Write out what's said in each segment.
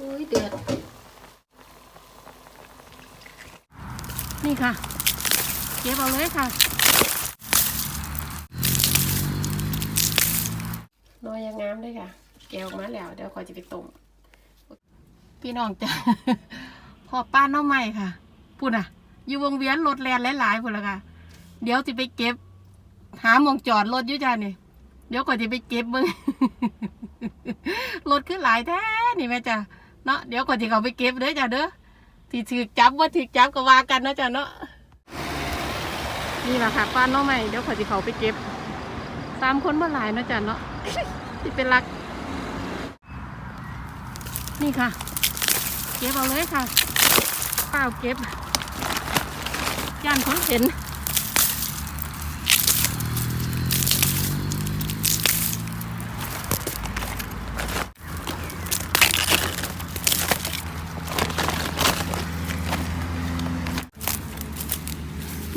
อุ้ยเดือด นี่ค่ะ เก็บเอาเลยค่ะน้อยยังงามด้วยค่ะ แกวออกมาแล้ว เดี๋ยวขอยจะไปต้มพี่น้องจ้ะพอป้าน้องใหม่ค่ะพูดอะ อยู่วงเวียนรถแลนหลายๆพูดแล้วค่ะ เดี๋ยวจะไปเก็บ หาหมองจอดรถอยู่จ้านี่เดี๋ยวก่อนจะไปเก็บมึง รถขึ้นหลายแท้นี่แม่จ้ะ เนาะเดี๋ยวก่อนจะเขาไปเก็บเด้อจ้ะเด้อที่ถือจับว่าถือจับก็ว่ากันเนาะจ้ะเนาะนี่แหละค่ะป้าน้องใหม่เดี๋ยวขอจะเขาไปเก็บสามคนเมื่อหลายเนาะจ้ะเนาะที่เป็นรัก นี่ค่ะ เก็บเอาเลยค่ะเปล่าเก็บย่านคนเห็น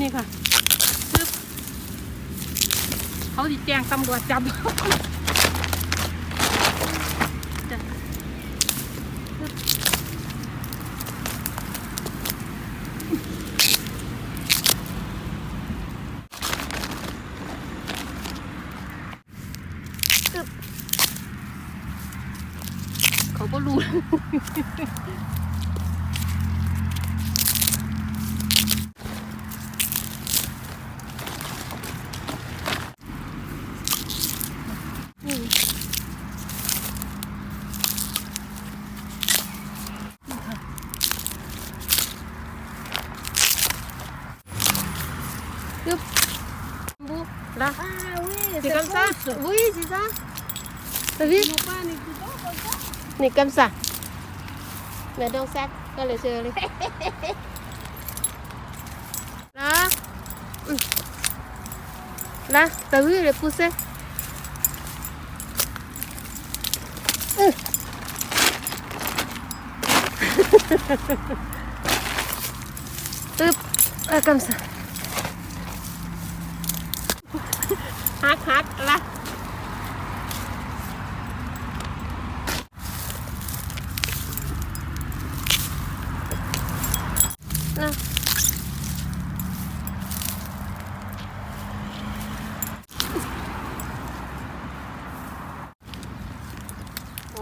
นี่ค่ะปึ๊บเขาดิแจ้งตำรวจจับเขาก็รู้ Là Ah oui, c'est comme ça, Oui, c'est ça. T'as vu? Mais comme ça. Mais dans ça, dans le jeu. Là. Là, t'as vu le pousser Hop, ah, comme ça. Sa Hát hát là Nè.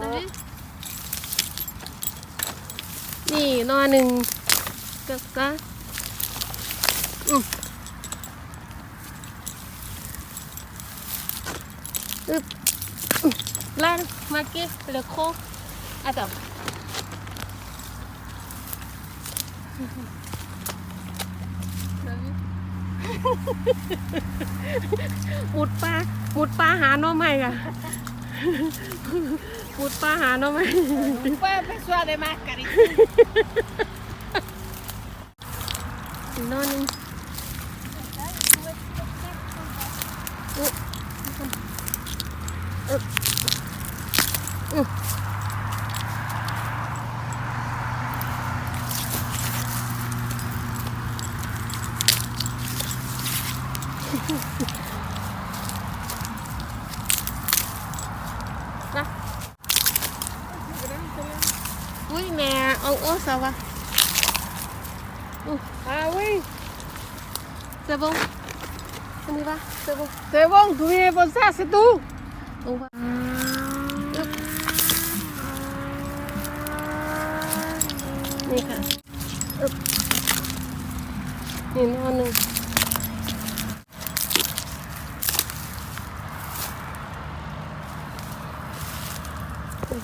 Đấy. นี่นอหนึ่งก็ก็อืมอึบอืม ไล่มาเก็บเหลือโคอะต่อมุดปลามุดปลาหาหน้องใหม่ค่ะมุดปลาหาหน้องใหม่ Pas besoin de mascarille. อีกหนอนหนึงอุ๊ยอึ๊บอึ๊บ นะอุ้ยแม่เอาโอ้สาวะ Ah oui, C'est bon. On y va, c'est bon. c'est bon, tu viens pour ça, c'est tout. On va. Hop. นี่ค่ะอึ๊บนี่นอนหนึ่งละ เอ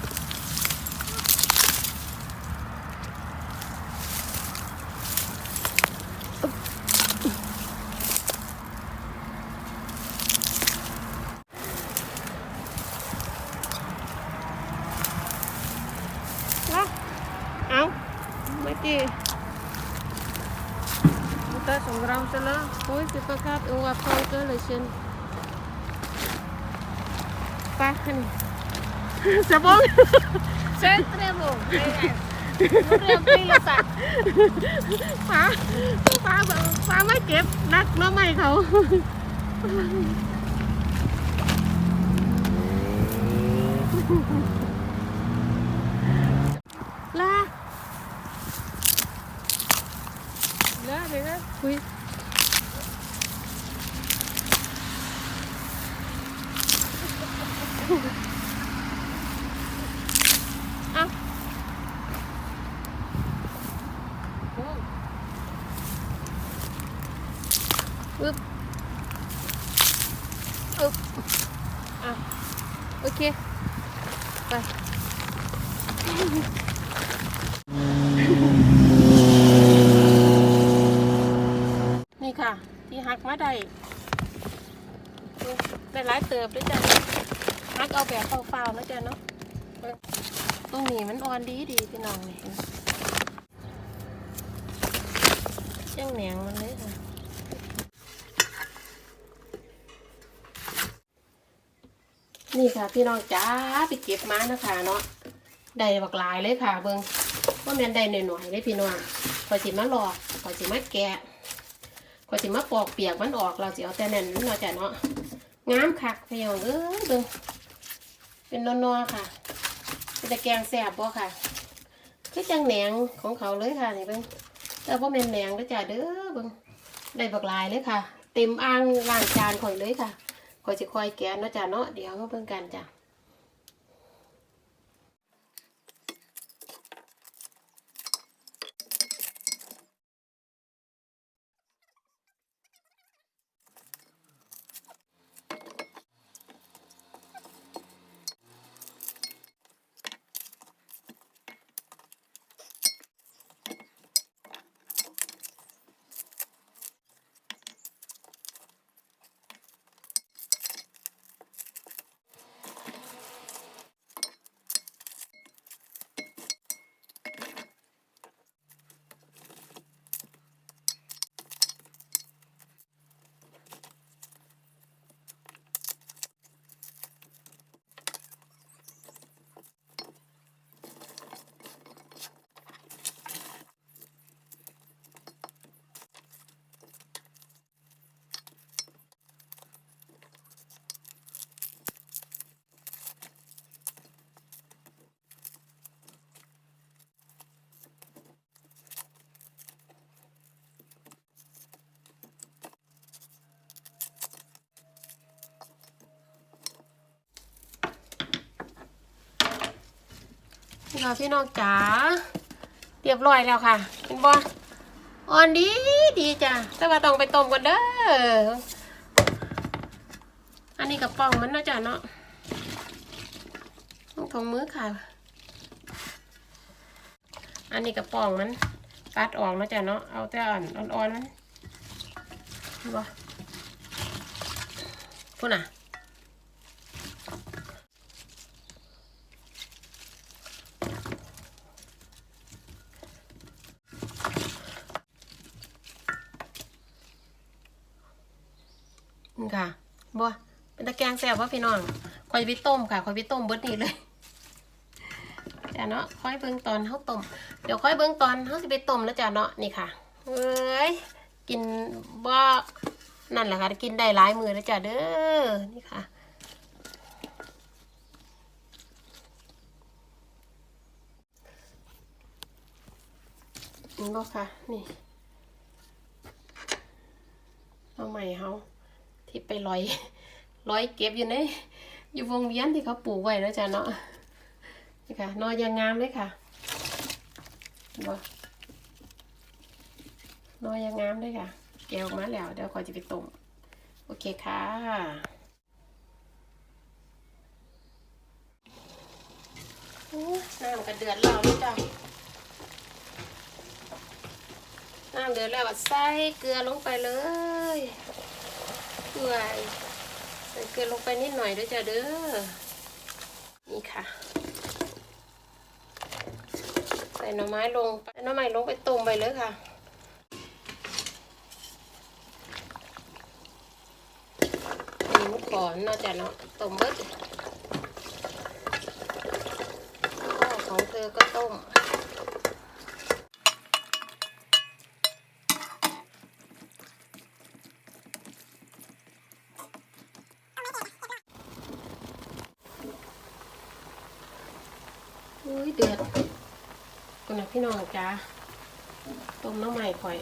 าเมื่อกี้ Kita songgram telah. Oi, sepakat on va prendre le chien. Pas ni. C'est bon. C'est très bon. Vous remplis le sac. ป้าป้าป้าไม่เก็บนักน้ Se pon. Se entrevo. phá phá phá máy kẹp đặt nó mày cậu la la thì đó. อึ๊บอึ๊บอะโอเค ไปนี่ค่ะ ที่ฮักมาได้ได้หลายเติบด้วยจ้ะฮักเอาแบบเปล่าๆแล้วจ้ะเนาะตรงนี้มันอ่อนดีดีพี่น้องนี่เจ้งแหนงมันเลยค่ะ นี่ค่ะพี่น้องจ้าไปเก็บมานะคะเนาะได้บักหลายเลยค่ะ เบิงว่าแม่นได้หน่อยๆเลยพี่น้องพอยสิมาหลอกพอยสิมาแกะพอยสิมาปอกเปียกมันออกเราสิเอาแต่แน่นมันเนาจ้ะเนาะงามคักพี่น้องเอ้ยเบิงเป็นนอๆค่ะเป็นตะแกงแสบบ่ค่ะคือจังแหนงของเขาเลยค่ะนี่เบิงแต่ว่าแม่นแหนงเด้จ้ะเด้อเบิงได้บักหลายเลยค่ะ เต็มอ่างล้างจานข่อยเลยค่ะ ก็จะคอยแกะเนาะจ้ะเนาะเดี๋ยวก็เบิ่งกันจ้ะ ค่ะพี่น้องจ๋าเรียบร้อยแล้วค่ะเห็นบ่อ่อนดีดีจ้ะแต่ว่าต้องไปต้มก่อนเด้ออันนี้กับปองมันนะจ้ะเนาะต้องถงมือค่ะ อันนี้กับปองมันตัดออกนะจ้ะเนาะเอาแต่อ่อนอ่อนๆมันเห็นบ่พูดน่ะ นี่ค่ะบัวเป็นตะแกร งแซ่บว่าพี่น้องคอยไปต้มค่ะคอยไปต้มเบิดนี่เลยจ้ะเนาะค่อยเบิ่งตอนเขาต้มเดี๋ยวค่อยเบิ่งตอนเขาสิไปต้มแล้วจ้ะเนาะนี่ค่ะเอ้ยกินบ่นั่นแหละค่ะกินได้หลายมือแล้วจ้ะเด้อนี่ค่ะนี่ก็ค่ะนี่เอาใหม่เขาที่ไปลอย ลอยเก็บอยู่ในอยู่วงเวียนที่เขาปลูกไว้แล้วจ้ะเนาะนี่ค่ะนอยางงามเลยค่ะบ่นอยางงามเลยค่ะ แกวออกมาแล้วเดี๋ยวขอจะไปต้มโอเคค่ะน้ำกระเดือดแล้วจ้ะน้ำเดือดแล้วก็ใส่เกลือลงไปเลยเกลือ ส่เกลือลงไปนิดหน่อยด้วยจ้ะเด้อ นี่ค่ะ ใส่หน่อไม้ลงไปหน่อไม้ลงไปต้มไปเลยค่ะหมูก่อนน่าจะเนาะต้มเบิดพ่อของเธอก็ต้ม ยเดือดคุณนะพี่น้องจ้าต้มน้ำใหม่ข่อย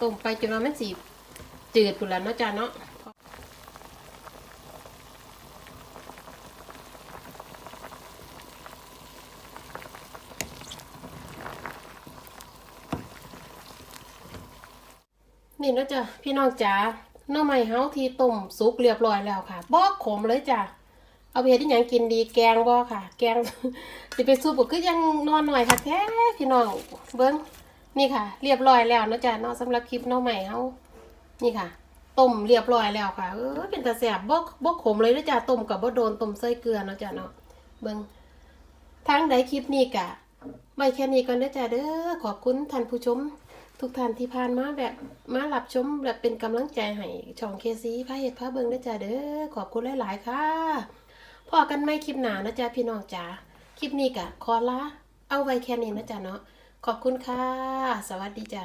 ต้มไปจนว่ามันสีจืดปุ๋ยแล้วเนาะจ้าเนาะนี่เนาะจ้ะพี่น้องจ๋า น้อไม้เฮาที่ต้มสุกเรียบร้อยแล้วค่ะบ่ขมเลยจ้ะเอาไปเฮ็ดที่หยังกินดีแกงบ่ค่ะ แกงสิไปซุปก็คือยังนอนหน่อยค่ะแท้พี่น้องเบิ้งนี่ค่ะ เรียบร้อยแล้วเนะจ้ะเนาะสำหรับคลิปน้องใหม่เฮานี่ค่ะต้มเรียบร้อยแล้วค่ะเออเป็นตาแสบบ่บ่ขมเลยนะจ้ะต้มกับบ่โดนต้มใส่เกลือเนะจ้ะเนาะเบิ้งทางใดคลิปนี้กะไว้แค่นี้ก่อนเด้จ้ะเด้อขอบคุณท่านผู้ชม ทุกท่านที่ผ่านมาแบบมาหลับชมแบบเป็นกำลังใจให้ช่องเคซีพะเหตุพะเบิงด้จ้ะเด้อขอบคุณหลายๆค่ะพอกันไม่คลิปหนานะจ๊ะพี่น้องจ๋าคลิปนี้กะขอลาเอาไว้แค่นี้นะจ๊ะเนาะขอบคุณค่ะ สวัสดีจ้ะ